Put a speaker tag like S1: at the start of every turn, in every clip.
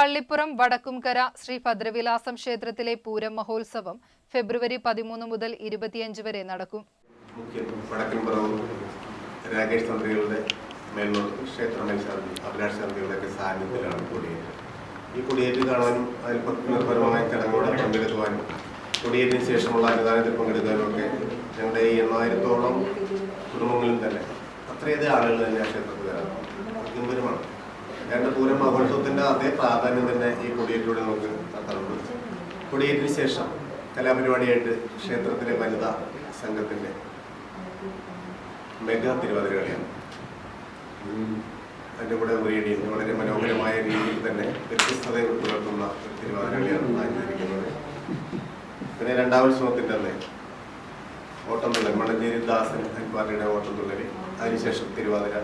S1: പള്ളിപ്പുറം വടക്കുംകര ശ്രീ ഭദ്രവിലാസം ക്ഷേത്രത്തിലെ പൂരം മഹോത്സവം ഫെബ്രുവരി പതിമൂന്ന് മുതൽ ഇരുപത്തിയഞ്ച് വരെ നടക്കും.
S2: രാകേഷ് തന്ത്രികളുടെ മേൽനോട്ടത്തിൽ ക്ഷേത്ര മേൽശാന്തി അഭിലാഷ് ശാന്തികളുടെയൊക്കെ സാന്നിധ്യത്തിലാണ് കൊടിയേറ്റ്. ഈ കൊടിയേറ്റ് കാണാനും അതിൽ ഭക്തിനിർഭരമായ ചടങ്ങുകളിൽ പങ്കെടുക്കുവാനും കൊടിയേറ്റിന് ശേഷമുള്ള അനുദാനത്തിൽ പങ്കെടുക്കാനും ഒക്കെ ഞങ്ങളുടെ ഈ എണ്ണായിരത്തോളം കുടുംബങ്ങളിൽ തന്നെ അത്രയധികം ആളുകൾ തന്നെ ആ ക്ഷേത്രത്തിൽ വരാറുണ്ട്. രണ്ട് പൂരം മഹോത്സവത്തിന്റെ അതേ പ്രാധാന്യം തന്നെ ഈ കൊടിയേറ്റിലൂടെ നമുക്ക് നടത്താറുണ്ട്. കൊടിയേറ്റിന് ശേഷം കലാപരിപാടിയായിട്ട് ക്ഷേത്രത്തിലെ വനിതാ സംഘത്തിന്റെ മെഗാ തിരുവാതിര കളിയാണ് അതിന്റെ കൂടെ റേഡിയും വളരെ മനോഹരമായ രീതിയിൽ തന്നെ വ്യത്യസ്തത പുലർത്തുന്ന ഒരു തിരുവാതിര കളിയാണ് ആചരിക്കുന്നത്. പിന്നെ രണ്ടാം ഉത്സവത്തിന്റെ അന്ന് ഓട്ടംതുള്ളൽ മണഞ്ചേരി ദാസൻ അൻപാറിയുടെ ഓട്ടംതുള്ളൽ അതിനുശേഷം തിരുവാതിര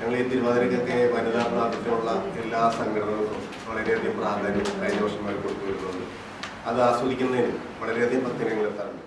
S2: ഞങ്ങൾ ഈ തിരുവാതിരക്കൊക്കെ വനിതാ പ്രാർത്ഥനയുള്ള എല്ലാ സംഘടനകൾക്കും വളരെയധികം പ്രാധാന്യം കഴിഞ്ഞ വർഷമായി കൊടുത്തു വരുന്നുണ്ട്. അത് ആസ്വദിക്കുന്നതിന് വളരെയധികം പ്രത്യേകങ്ങൾ എത്താറുണ്ട്.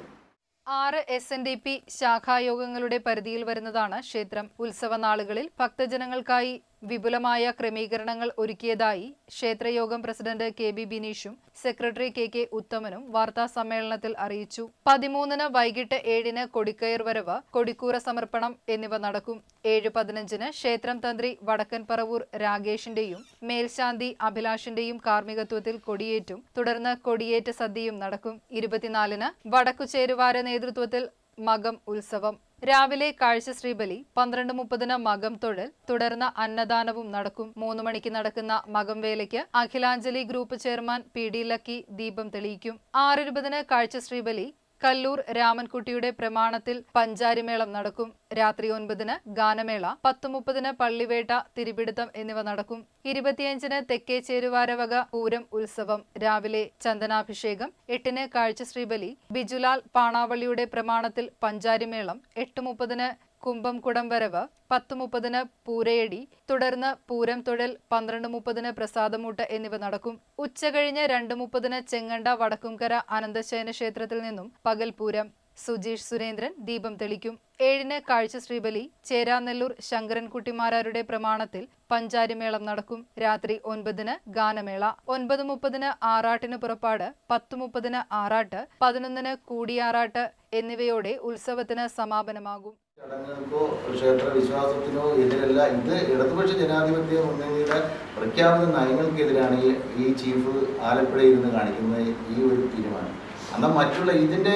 S1: ആറ് എസ് എൻ ഡി പി ശാഖായോഗങ്ങളുടെ പരിധിയിൽ വരുന്നതാണ് ക്ഷേത്രം. ഉത്സവ നാളുകളിൽ ഭക്തജനങ്ങൾക്കായി വിപുലമായ ക്രമീകരണങ്ങൾ ഒരുക്കിയതായി ക്ഷേത്രയോഗം പ്രസിഡന്റ് കെ ബി ബിനീഷും സെക്രട്ടറി കെ കെ ഉത്തമനും വാർത്താ സമ്മേളനത്തിൽ അറിയിച്ചു. പതിമൂന്നിന് വൈകിട്ട് ഏഴിന് കൊടിക്കയർ വരവ് കൊടിക്കൂറ സമർപ്പണം എന്നിവ നടക്കും. ഏഴ് പതിനഞ്ചിന് ക്ഷേത്രം തന്ത്രി വടക്കൻ പറവൂർ രാഗേഷിന്റെയും മേൽശാന്തി അഭിലാഷിന്റെയും കാർമ്മികത്വത്തിൽ കൊടിയേറ്റും തുടർന്ന് കൊടിയേറ്റ സദ്യയും നടക്കും. ഇരുപത്തിനാലിന് വടക്കുചേരുവാര നേതൃത്വത്തിൽ മകം ഉത്സവം. രാവിലെ കാഴ്ച ശ്രീബലി പന്ത്രണ്ട് മുപ്പതിന് മകം തൊഴിൽ തുടർന്ന് അന്നദാനവും നടക്കും. മൂന്ന് മണിക്ക് നടക്കുന്ന മകം വേലയ്ക്ക് Akhilanjali group chairman P D Lucky ദീപം തെളിയിക്കും. ആറിരുപതിന് കാഴ്ച ശ്രീബലി കല്ലൂർ രാമൻകുട്ടിയുടെ പ്രമാണത്തിൽ പഞ്ചാരിമേളം നടക്കും. രാത്രി ഒൻപതിന് ഗാനമേള പത്ത് മുപ്പതിന് പള്ളിവേട്ട തിരുപിടുത്തം എന്നിവ നടക്കും. ഇരുപത്തിയഞ്ചിന് തെക്കേ ചേരുവാരവക പൂരം ഉത്സവം. രാവിലെ ചന്ദനാഭിഷേകം എട്ടിന് കാഴ്ച ശ്രീബലി ബിജുലാൽ പാണാവള്ളിയുടെ പ്രമാണത്തിൽ പഞ്ചാരിമേളം എട്ട് മുപ്പതിന് കുംഭം കുടംവരവ് പത്ത് മുപ്പതിന് പൂരയടി തുടർന്ന് പൂരം തൊഴിൽ പന്ത്രണ്ട് മുപ്പതിന് പ്രസാദമൂട്ട് എന്നിവ നടക്കും. ഉച്ചകഴിഞ്ഞ് രണ്ട് മുപ്പതിന് ചെങ്ങണ്ട വടക്കുംകര അനന്തശയന ക്ഷേത്രത്തിൽ നിന്നും പകൽ പൂരം. സുജീഷ് സുരേന്ദ്രൻ ദീപം തെളിക്കും. ഏഴിന് കാഴ്ച ശ്രീബലി ചേരാനെല്ലൂർ ശങ്കരൻകുട്ടിമാരാരുടെ പ്രമാണത്തിൽ പഞ്ചാരിമേളം നടക്കും. രാത്രി ഒൻപതിന് ഗാനമേള. ഒൻപത് മുപ്പതിന് ആറാട്ടിന് പുറപ്പാട്. പത്ത് മുപ്പതിന് ആറാട്ട്. പതിനൊന്നിന് കൂടിയാറാട്ട് എന്നിവയോടെ ഉത്സവത്തിന് സമാപനമാകും.
S3: ചടങ്ങുകൾക്കോ ക്ഷേത്ര വിശ്വാസത്തിനോ എതിരല്ല. ഇത് ഇടതുപക്ഷ ജനാധിപത്യ മുന്നണിയുടെ പ്രഖ്യാപിത നയങ്ങൾക്കെതിരാണ് ഈ ചീഫ് ആലപ്പുഴയിൽ നിന്ന് കാണിക്കുന്ന ഈ ഒരു തീരുമാനം. എന്നാൽ മറ്റുള്ള ഇതിന്റെ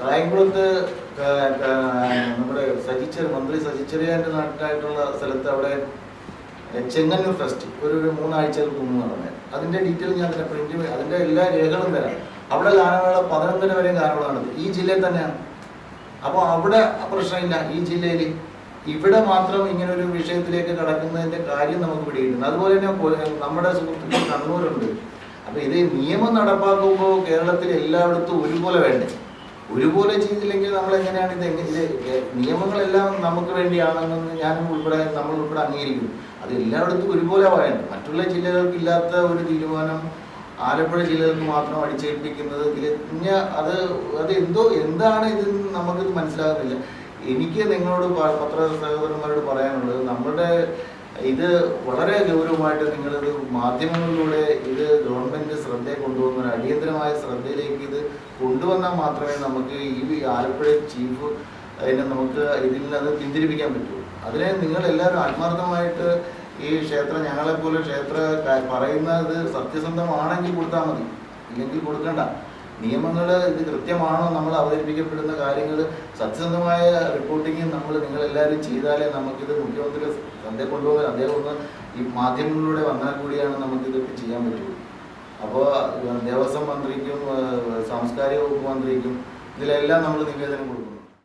S3: കായംകുളത്ത് നമ്മുടെ സജിച്ചർ മന്ത്രി സജിച്ചെറിയാന്റെ നാട്ടിലായിട്ടുള്ള സ്ഥലത്ത് അവിടെ ചെങ്ങന്നൂർ ഫെസ്റ്റ് ഒരു ഒരു മൂന്നാഴ്ചകൾക്ക് മുമ്പ് നടന്നത് അതിന്റെ ഡീറ്റെയിൽ ഞാൻ അതിന്റെ പ്രിന്റ് അതിന്റെ എല്ലാ രേഖകളും തരാം. അവിടെ ഗാനമേള പതിനൊന്നര വരെ ഗാനമേള നടത്തി. ഈ ജില്ലയിൽ തന്നെയാണ്. അപ്പോൾ അവിടെ പ്രശ്നമില്ല. ഈ ജില്ലയിൽ ഇവിടെ മാത്രം ഇങ്ങനെ ഒരു വിഷയത്തിലേക്ക് കടക്കുന്നതിന്റെ കാര്യം നമുക്ക് പിടികിട്ടുന്നു അതുപോലെ തന്നെ നമ്മുടെ സുഹൃത്തുക്കൾ കണ്ണൂരുണ്ട്. അപ്പൊ ഇത് നിയമം നടപ്പാക്കുമ്പോൾ കേരളത്തിൽ എല്ലായിടത്തും ഒരുപോലെ വേണ്ടേ? ഒരുപോലെ ചെയ്തില്ലെങ്കിൽ നമ്മൾ എങ്ങനെയാണ് ഇത് എങ്ങനെ നിയമങ്ങളെല്ലാം നമുക്ക് വേണ്ടിയാണെന്ന് ഞാൻ ഉൾപ്പെടെ നമ്മൾ ഉൾപ്പെടെ അംഗീകരിക്കുന്നു. അത് എല്ലായിടത്തും ഒരുപോലെ പറയണം മറ്റുള്ള ജില്ലകൾക്കില്ലാത്ത ഒരു തീരുമാനം ആലപ്പുഴ ജില്ലകൾക്ക് മാത്രം അടിച്ചേൽപ്പിക്കുന്നത് തികഞ്ഞ അത് അത് എന്തോ എന്താണ് ഇത് നമുക്കിത് മനസ്സിലാകുന്നില്ല. എനിക്ക് നിങ്ങളോട് പത്ര സഹോദരന്മാരോട് പറയാനുള്ളത് നമ്മുടെ ഇത് വളരെ ഗൗരവമായിട്ട് നിങ്ങളിത് മാധ്യമങ്ങളിലൂടെ ഇത് ഗവൺമെന്റ് ശ്രദ്ധയെ കൊണ്ടുവന്ന അടിയന്തരമായ ശ്രദ്ധയിലേക്ക് ഇത് കൊണ്ടുവന്നാൽ മാത്രമേ നമുക്ക് ഈ ആലപ്പുഴ ചീഫ് അതിനെ നമുക്ക് ഇതിൽ നിന്ന് അത് പിന്തിരിപ്പിക്കാൻ പറ്റുള്ളൂ അതിനെ നിങ്ങൾ എല്ലാവരും ആത്മാർത്ഥമായിട്ട് ഈ ക്ഷേത്രം ഞങ്ങളെപ്പോലെ ക്ഷേത്ര പറയുന്നത് സത്യസന്ധമാണെങ്കിൽ കൊടുത്താൽ മതി. ഇല്ലെങ്കിൽ കൊടുക്കണ്ട. നിയമങ്ങൾ ഇത് കൃത്യമാണോ നമ്മൾ അവതരിപ്പിക്കപ്പെടുന്ന കാര്യങ്ങൾ സത്യസന്ധമായ റിപ്പോർട്ടിങ് നമ്മൾ നിങ്ങളെല്ലാവരും ചെയ്താലേ നമുക്കിത് മുഖ്യമന്ത്രി സന്ധ്യ കൊണ്ടുപോകാൻ അദ്ദേഹം ഒന്ന് ഈ മാധ്യമങ്ങളിലൂടെ വന്നാൽ കൂടിയാണ് നമുക്കിതൊക്കെ ചെയ്യാൻ പറ്റുള്ളൂ. അപ്പോൾ ദേവസ്വം മന്ത്രിക്കും സാംസ്കാരിക വകുപ്പ് മന്ത്രിക്കും ഇതിലെല്ലാം നമ്മൾ നിവേദനം കൊടുക്കുന്നു.